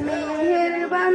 মেহেরবান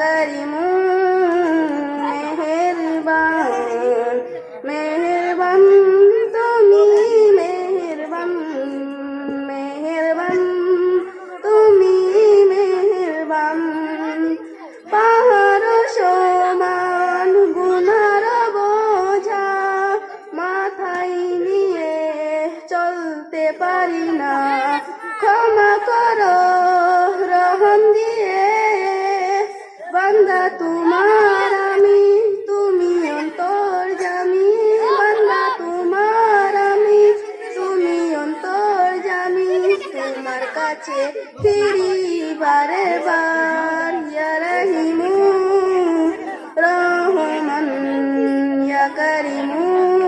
করিমু মেহেরবান মেহেরবান তুমি মেহেরবান মেহেরবান তুমি মেহেরবান পাহাড় সমান গুনার বোঝা মাথায় নিয়ে চলতে পারি না। ক্ষমা করো তোমার আমি, তুমি অন্তর জামি বাংলা তোমার আমি, তুমি অন্তর জামি তোমার কাছে ফিরি বারে বার রহিমু, রহমান, ইয়া করিমু।